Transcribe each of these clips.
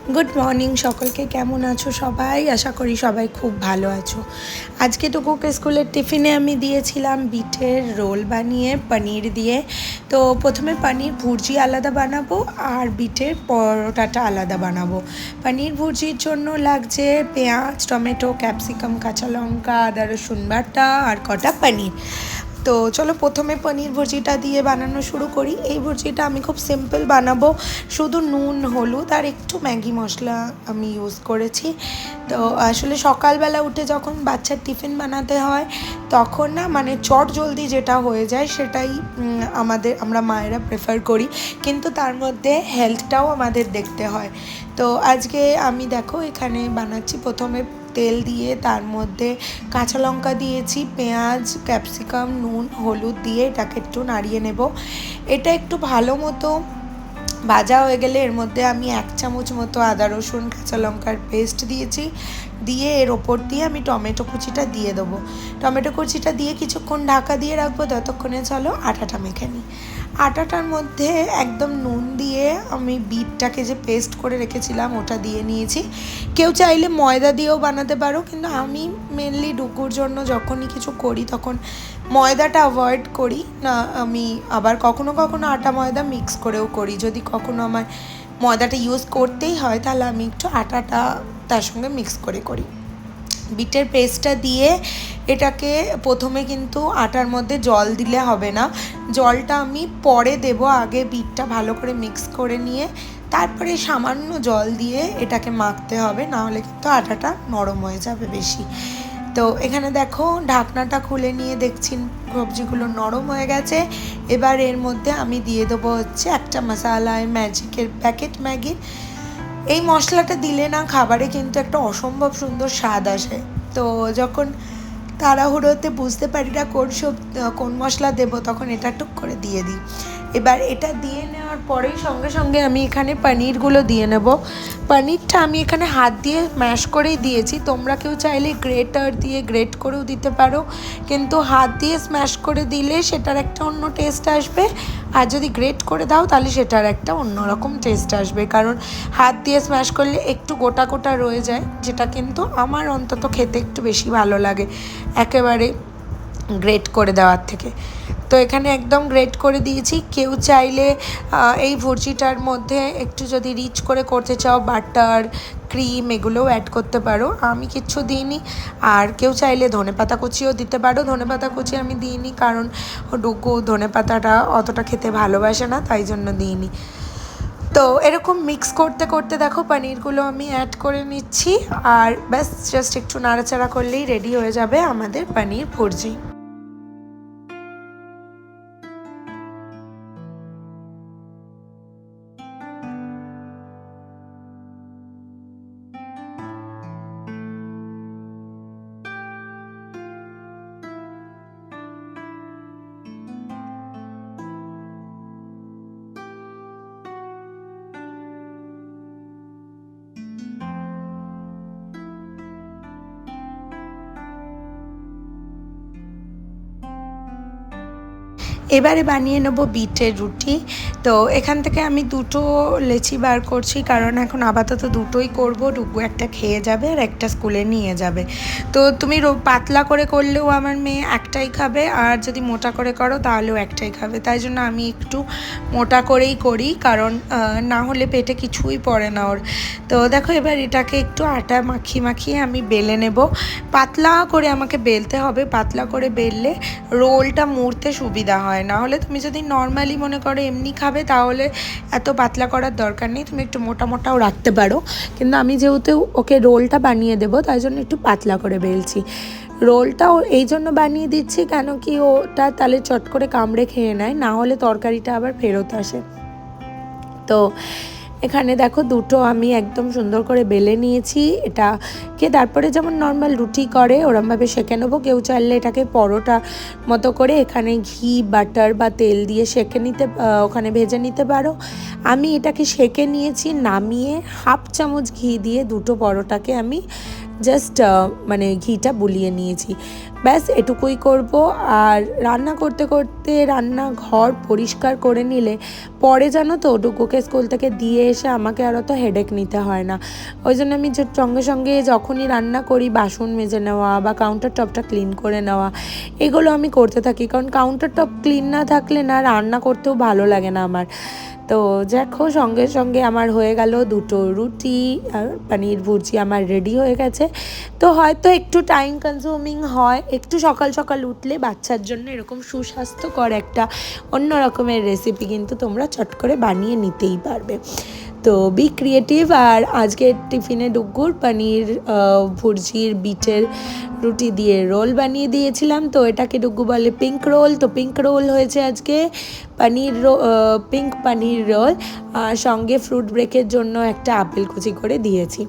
Good morning সকলকে কেমন আছো সবাই? আশা করি সবাই খুব ভালো আছো। আজকে তো টুকুকে স্কুলের টিফিনে আমি দিয়েছিলাম বিটের রোল বানিয়ে, পনির দিয়ে। তো প্রথমে পনির ভুর্জি আলাদা বানাবো আর বিটের পরোটাটা আলাদা বানাবো। পনির ভুর্জির জন্য লাগছে পেঁয়াজ, টমেটো, ক্যাপসিকাম, কাঁচা লঙ্কা, আদা রসুন বাটা আর কটা পনির। তো চলো প্রথমে পনির ভুজিটা দিয়ে বানানো শুরু করি। এই ভুজিটা আমি খুব সিম্পল বানাবো। শুধু নুন, হলুদ আর একটু ম্যাগি মশলা আমি ইউজ করেছি। তো আসলে সকালবেলা উঠে যখন বাচ্চার টিফিন বানাতে হয়, তখন না মানে চট জলদি যেটা হয়ে যায় সেটাই আমাদের, আমরা মায়েরা প্রেফার করি। কিন্তু তার মধ্যে হেলথটাও আমাদের দেখতে হয়। তো আজকে আমি দেখো এখানে বানাচ্ছি প্রথমে তেল দিয়ে, তার মধ্যে কাঁচা লঙ্কা দিয়েছি, পেঁয়াজ, ক্যাপসিকাম, নুন, হলুদ দিয়ে এটাকে একটু নাড়িয়ে নেব। এটা একটু ভালো মতো ভাজা হয়ে গেলে এর মধ্যে আমি এক চামচ মতো আদা, রসুন, কাঁচা লঙ্কার পেস্ট দিয়েছি। দিয়ে এর ওপর দিয়ে আমি টমেটো কুচিটা দিয়ে দেবো। টমেটো কুচিটা দিয়ে কিছুক্ষণ ঢাকা দিয়ে রাখব, ততক্ষণে চলো আটাটা মেখে নিই। আটাটার মধ্যে একদম নুন দিয়ে আমি বিটটাকে যে পেস্ট করে রেখেছিলাম, ওটা দিয়ে নিয়েছি। কেউ চাইলে ময়দা দিয়েও বানাতে পারো, কিন্তু আমি মেনলি ডুকুর জন্য যখনই কিছু করি তখন ময়দাটা অ্যাভয়েড করি। না, আমি আবার কখনো কখনো আটা ময়দা মিক্স করেও করি। যদি কখনো আমার ময়দাটা ইউজ করতেই হয়, তাহলে আমি একটু আটাটা তার সঙ্গে মিক্স করে করি। বিটের পেস্টটা দিয়ে এটাকে প্রথমে কিন্তু আটার মধ্যে জল দিলে হবে না। জলটা আমি পরে দেব, আগে বিটটা ভালো করে মিক্স করে নিয়ে তারপরে সামান্য জল দিয়ে এটাকে মাখতে হবে না হলে কিন্তু আটাটা নরম হয়ে যাবে বেশি। তো এখানে দেখো ঢাকনাটা খুলে নিয়ে দেখছি সবজিগুলো নরম হয়ে গেছে। এবার এর মধ্যে আমি দিয়ে দেবো হচ্ছে একটা মশালায় ম্যাজিকের প্যাকেট ম্যাগির এই মশলাটা দিলে না খাবারে কিন্তু একটা অসম্ভব সুন্দর স্বাদ আসে। তো যখন তাড়াহুড়োতে বুঝতে পারি না কোন সব, কোন মশলা দেবো, তখন এটা টুক করে দিয়ে দিই। এবার এটা দিয়ে নেওয়ার পরেই সঙ্গে সঙ্গে আমি এখানে পনিরগুলো দিয়ে নেব। পনিরটা আমি এখানে হাত দিয়ে ম্যাশ করেই দিয়েছি। তোমরা কেউ চাইলে গ্রেটার দিয়ে গ্রেট করেও দিতে পারো। কিন্তু হাত দিয়ে স্ম্যাশ করে দিলে সেটার একটা অন্য টেস্ট আসবে। আর যদি গ্রেট করে দাও তাহলে সেটার একটা অন্যরকম টেস্ট আসবে। কারণ হাত দিয়ে স্ম্যাশ করলে একটু গোটা গোটা রয়ে যায়, যেটা কিন্তু আমার অন্তত খেতে একটু বেশি ভালো লাগে। একেবারে গ্রেট করে দেওয়ার থেকে। তো এখানে একদম গ্রেট করে দিয়েছি। কেউ চাইলে এই ভুর্জিটার মধ্যে একটু যদি রিচ করে করতে চাও বাটার ক্রিম এগুলোও অ্যাড করতে পারো। আমি কিচ্ছু দিইনি। আর কেউ চাইলে ধনে পাতা কুচিও দিতে পারো। ধনে পাতা কুচি আমি দিইনি কারণ ডুকু ধনে পাতাটা অতটা খেতে ভালোবাসে না, তাই জন্য দিইনি। তো এরকম মিক্স করতে করতে দেখো পনিরগুলো আমি অ্যাড করে নিচ্ছি। আর ব্যাস জাস্ট একটু নাড়াচাড়া করলেই রেডি হয়ে যাবে আমাদের পনির ভুর্জি। এবারে বানিয়ে নেব বিটের রুটি। তো এখান থেকে আমি দুটো লেচি বার করছি, কারণ এখন আপাতত দুটোই করব ডুগু একটা খেয়ে যাবে আর একটা স্কুলে নিয়ে যাবে। তো তুমি পাতলা করে করলেও আমার মেয়ে একটাই খাবে, আর যদি মোটা করে করো তাহলেও একটাই খাবে। তাই জন্য আমি একটু মোটা করেই করি, কারণ না হলে পেটে কিছুই পড়ে না ওর। তো দেখো এবার এটাকে একটু আটা মাখিয়ে মাখিয়ে আমি বেলে নেব। পাতলা করে আমাকে বেলতে হবে, পাতলা করে বেললে রোলটা মুড়তে সুবিধা হয়। না হলে তুমি যদি নর্মালি মনে করো এমনি খাবে, তাহলে এত পাতলা করার দরকার নেই। তুমি একটু মোটা মোটাও রাখতে পারো। কিন্তু আমি যেহেতু ওকে রোলটা বানিয়ে দেবো, তাই জন্য একটু পাতলা করে বেলছি। রোলটাও এই জন্য বানিয়ে দিচ্ছি কেন কি ওটা তাহলে চট করে কামড়ে খেয়ে নেয়, না হলে তরকারিটা আবার ফেরত আসে। তো এখানে দেখো দুটো আমি একদম সুন্দর করে বেলে নিয়েছি। এটাকে তারপরে যেমন নর্মাল রুটি করে, ওরমভাবে সেঁকে নেব। কেউ চাইলে এটাকে পরোটা মতো করে এখানে ঘি বাটার বা তেল দিয়ে সেঁকে নিতে ওখানে ভেজে নিতে পারো। আমি এটাকে সেঁকে নিয়েছি নামিয়ে হাফ চামচ ঘি দিয়ে দুটো পরোটাকে আমি জাস্ট মানে ঘিটা বুলিয়ে নিয়েছি। ব্যাস, এটুকুই করব। আর রান্না করতে করতে রান্নাঘর পরিষ্কার করে নিলে পরে জানো তো ডুকুকে স্কুল থেকে দিয়ে এসে আমাকে আর অত হেডেক নিতে হয় না। ওই জন্য আমি সঙ্গে সঙ্গে যখনই রান্না করি, বাসন মেজে নেওয়া বা কাউন্টার টপটা ক্লিন করে নেওয়া, এগুলো আমি করতে থাকি। কারণ কাউন্টার টপ ক্লিন না থাকলে না রান্না করতেও ভালো লাগে না আমার। তো দেখো, সঙ্গে সঙ্গে আমার হয়ে গেল দুটো রুটি আর পানির ভুজি আমার রেডি হয়ে গেছে। তো হয়তো একটু টাইম কনজিউমিং হয়, একটু সকাল সকাল উঠলে বাচ্চার জন্য এরকম সুস্বাস্থ্যকর একটা অন্য রকমের রেসিপি কিন্তু তোমরা চট করে বানিয়ে নিতেই পারবে। তো বি ক্রিয়েটিভ আর আজকের টিফিনে ডুগুর পানির ভুর্জির, বিটের রুটি দিয়ে রোল বানিয়ে দিয়েছিলাম। তো এটাকে ডুগু বলে পিঙ্ক রোল তো পিঙ্ক রোল হয়েছে আজকে পনির পিঙ্ক পানির রোল আর সঙ্গে ফ্রুট ব্রেকের জন্য একটা আপেল কুচি করে দিয়েছি।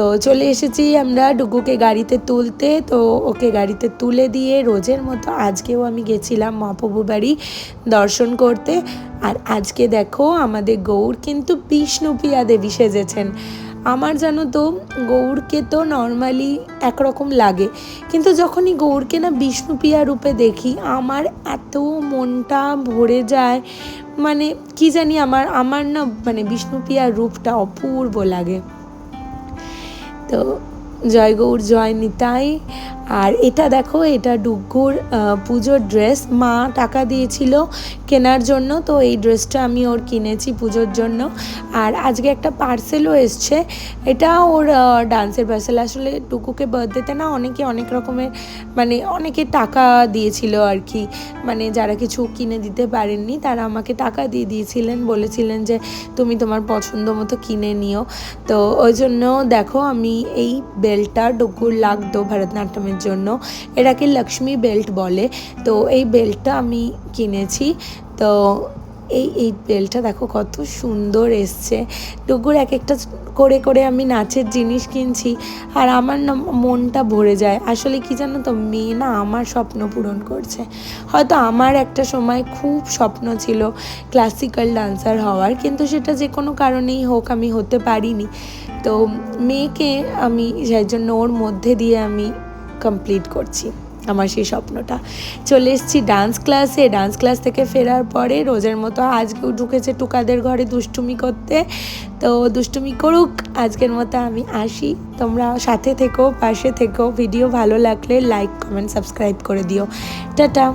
তো চলে এসেছি আমরা ডুগুকে গাড়িতে তুলতে। তো ওকে গাড়িতে তুলে দিয়ে রোজের মতো আজকেও আমি গেছিলাম মহাপ্রভু বাড়ি দর্শন করতে। আর আজকে দেখো আমাদের গৌর কিন্তু বিষ্ণুপ্রিয়া দেবী সেজেছেন। আমার জানো তো, গৌরকে তো নর্মালি একরকম লাগে। কিন্তু যখনই গৌরকে না বিষ্ণুপ্রিয়া রূপে দেখি, আমার এত মনটা ভরে যায়। মানে কি জানি আমার আমার না মানে বিষ্ণুপ্রিয়ার রূপটা অপূর্ব লাগে। তো জয় গৌর জয় নিতাই আর এটা দেখো, এটা ডুগ্গুর পুজোর ড্রেস মা টাকা দিয়েছিল কেনার জন্য, তো এই ড্রেসটা আমি ওর কিনেছি পুজোর জন্য। আর আজকে একটা পার্সেলও এসছে। এটা ওর ডান্সের পার্সেল আসলে ডুকুকে বার্থডেতে না অনেকে অনেক রকমের মানে অনেকে টাকা দিয়েছিল আর কি। মানে যারা কিছু কিনে দিতে পারেননি, তারা আমাকে টাকা দিয়ে দিয়েছিলেন, বলেছিলেন যে তুমি তোমার পছন্দ মতো কিনে নিও। তো ওই জন্য দেখো, আমি এই বেল্টটা ডুকুর লাগতো ভরতনাট্যমের জন্য। এটাকে লক্ষ্মী বেল্ট বলে। তো এই বেল্টটা আমি কিনেছি। তো এই এই বেল্টটা দেখো কত সুন্দর এসছে। টুকুর এক একটা করে করে আমি নাচের জিনিস কিনছি আর আমার না, মনটা ভরে যায়। আসলে কি জানো তো, মেয়ে না আমার স্বপ্ন পূরণ করছে। হয়তো আমার একটা সময় খুব স্বপ্ন ছিল ক্লাসিক্যাল ডান্সার হওয়ার, কিন্তু সেটা যে কোনো কারণেই হোক আমি হতে পারিনি। তো মেয়েকে আমি, যার জন্য ওর মধ্যে দিয়ে আমি কমপ্লিট করছি আমার সেই স্বপ্নটা। চলে এসেছি ডান্স ক্লাসে ডান্স ক্লাস থেকে ফেরার পরে রোজের মতো আজকেও ঢুকেছে টুকাদের ঘরে দুষ্টুমি করতে। তো দুষ্টুমি করুক, আজকের মতো আমি আসি। তোমরা সাথে থেকো, পাশে থেকো। ভিডিও ভালো লাগলে লাইক কমেন্ট সাবস্ক্রাইব করে দিও। টাটা!